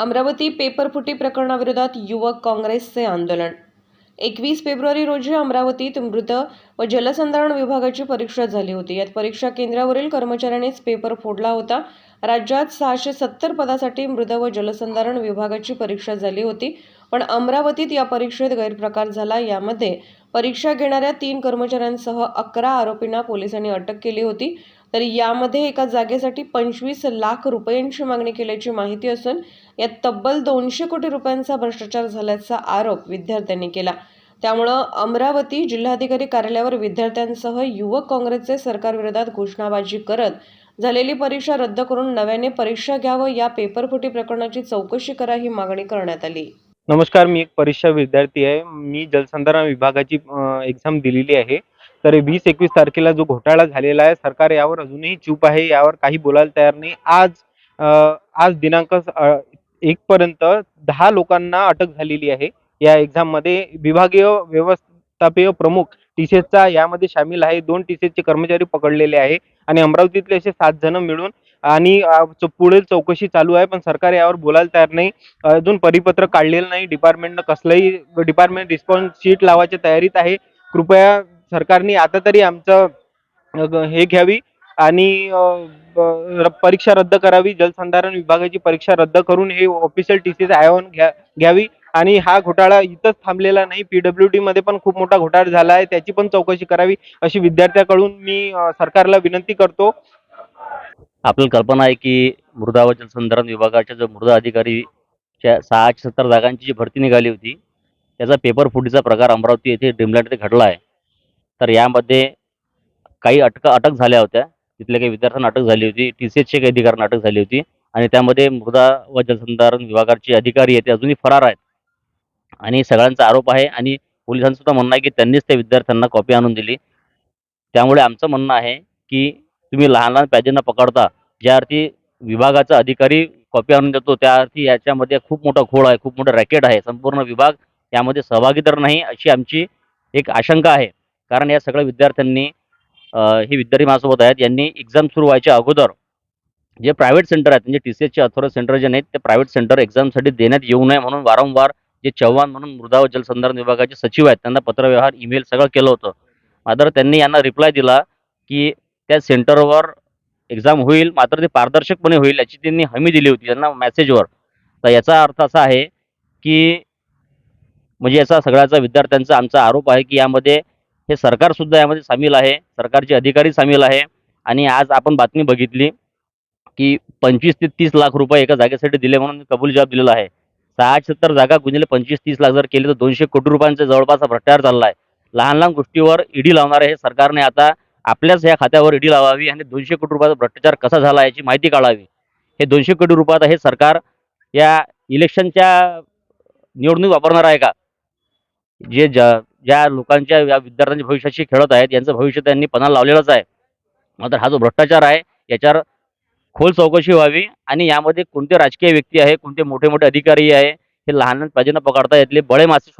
अमरावती पेपरफुटी प्रकरणाविरोधात युवक काँग्रेसचे आंदोलन. एकवीस फेब्रुवारी रोजी अमरावतीत मृत व जलसंधारण विभागाची परीक्षा झाली होती. यात परीक्षा केंद्रावरील कर्मचाऱ्यांनीच पेपर फोडला होता. राज्यात सहाशे सत्तर पदासाठी मृद व जलसंधारण विभागाची परीक्षा झाली होती. पण अमरावतीत या परीक्षेत गैरप्रकार झाला. यामध्ये परीक्षा घेणाऱ्या तीन कर्मचाऱ्यांसह अकरा आरोपींना पोलिसांनी अटक केली होती. तर यामध्ये एका जागेसाठी पंचवीस लाख रुपयांची मागणी केल्याची माहिती असून यात तब्बल दोनशे कोटी रुपयांचा भ्रष्टाचार झाल्याचा आरोप विद्यार्थ्यांनी केला. त्यामुळं अमरावती जिल्हाधिकारी कार्यालयावर विद्यार्थ्यांसह युवक काँग्रेसचे सरकारविरोधात घोषणाबाजी करत झालेली परीक्षा रद्द करून नव्याने परीक्षा घ्यावं या पेपरफुटी प्रकरणाची चौकशी करा ही मागणी करण्यात आली. नमस्कार मी एक परीक्षा विद्यार्थी आहे. मी जलसंधारण विभागाची एक्झाम दिलेली आहे. तर वीस एकवीस तारखेला जो घोटाळा झालेला आहे सरकार यावर अजूनही चूप आहे यावर काही बोलायला तयार नाही. आज आज दिनांक एक पर्यंत दहा लोकांना अटक झालेली आहे. या एक्झाममध्ये विभागीय व्यवस्थापीय प्रमुख टीसीएसचा यामध्ये सामील आहे. दोन टीसीएसचे कर्मचारी पकडलेले आहे आणि अमरावतीतले असे सात जण मिळून आणि पुढील चौकशी चालू आहे. पण सरकार यावर बोलायला तयार नाही. अजून परिपत्र काढलेलं नाही. डिपार्टमेंटनं कसलंही डिपार्टमेंट रिस्पॉन्स शीट लावायच्या तयारीत आहे. कृपया सरकारने आता तरी आमचं हे घ्यावी आणि परीक्षा रद्द करावी जलसंधारण विभागाची परीक्षा रद्द करून हे ऑफिशियल टी सी घ्या घ्यावी आणि हा घोटाळा इथंच थांबलेला नाही. पीडब्ल्यू डी मध्ये पण खूप मोठा घोटाळा झाला आहे. त्याची पण चौकशी करावी अशी विद्यार्थ्याकडून मी सरकारला विनंती करतो. आपल्याला कल्पना आहे की मृदा व जलसंधारण विभागाच्या जो मृदा अधिकारीच्या सहाशे सत्तर जागांची जी भरती निघाली होती त्याचा पेपर फुटीचा प्रकार अमरावती येथे ड्रीमलँड येथे घडला आहे. तर यामध्ये काही अटक अटक झाल्या होत्या. तिथल्या काही विद्यार्थ्यांना अटक झाली होती. टी सी एसचे काही अधिकाऱ्यांना अटक झाली होती. आणि त्यामध्ये मृदा व जलसंधारण विभागाचे अधिकारी आहेत. ते अजूनही फरार आहेत. आणि सगळ्यांचा आरोप आहे आणि पोलिसांचं सुद्धा म्हणणं आहे की त्यांनीच त्या विद्यार्थ्यांना कॉपी आणून दिली. त्यामुळे आमचं म्हणणं आहे की तुम्ही लहान लहान पॅजेंना पकडता. ज्या अर्थी विभागाचा अधिकारी कॉपी आणून देतो त्या अर्थी याच्यामध्ये खूप मोठा खोळ आहे खूप मोठं रॅकेट आहे. संपूर्ण विभाग यामध्ये सहभागी तर नाही अशी आमची एक आशंका आहे. कारण या सगळ्या विद्यार्थ्यांनी हे विद्यार्थी माझ्यासोबत आहेत. यांनी एक्झाम सुरू व्हायच्या अगोदर जे प्रायव्हेट सेंटर आहेत म्हणजे टी सी एसचे अथॉरिटी सेंटर जे नाहीत ते प्रायव्हेट सेंटर एक्झामसाठी देण्यात येऊ नये म्हणून वारंवार जे चव्हाण म्हणून मृदा व जलसंधारण विभागाचे सचिव आहेत त्यांना पत्रव्यवहार ईमेल सगळं केलं होतं. मात्र त्यांनी यांना रिप्लाय दिला की त्या सेंटरवर एक्झाम होईल मात्र ते पारदर्शकपणे होईल याची त्यांनी हमी दिली होती त्यांना मेसेजवर तर याचा अर्थ असा आहे की म्हणजे याचा सगळ्याचा विद्यार्थ्यांचा आमचा आरोप आहे की यामध्ये हे सरकारसुद्धा यामध्ये सामील आहे. सरकारचे अधिकारी सामील आहे. आणि आज आपण बातमी बघितली की पंचवीस ते तीस लाख रुपये एका जागेसाठी दिले म्हणून कबूल जवाब दिलेला आहे. सहाशे सत्तर जागा गुंजले पंचवीस तीस लाख जर केले तर दोनशे कोटी रुपयांचा जवळपास भ्रष्टाचार चालला आहे. लहान लहान गोष्टीवर ईडी लावणार हे सरकारने आता आपल्याच या खात्यावर ईडी लावावी आणि दोनशे कोटी रुपयाचा भ्रष्टाचार कसा झाला याची माहिती काढावी. हे दोनशे कोटी रुपयात हे सरकार या इलेक्शनच्या निवडणूक वापरणार आहे का? जे ज ज्या लोकांच्या या विद्यार्थ्यांच्या भविष्याशी खेळत आहेत यांचं भविष्य त्यांनी पणाला लावलेलंच आहे. मात्र हा जो भ्रष्टाचार आहे याच्यावर खोल चौकशी व्हावी आणि यामध्ये कोणते राजकीय व्यक्ती आहे कोणते मोठे मोठे अधिकारी आहे हे लहान पाहिजे पकडता यातले बळे मासे शोधून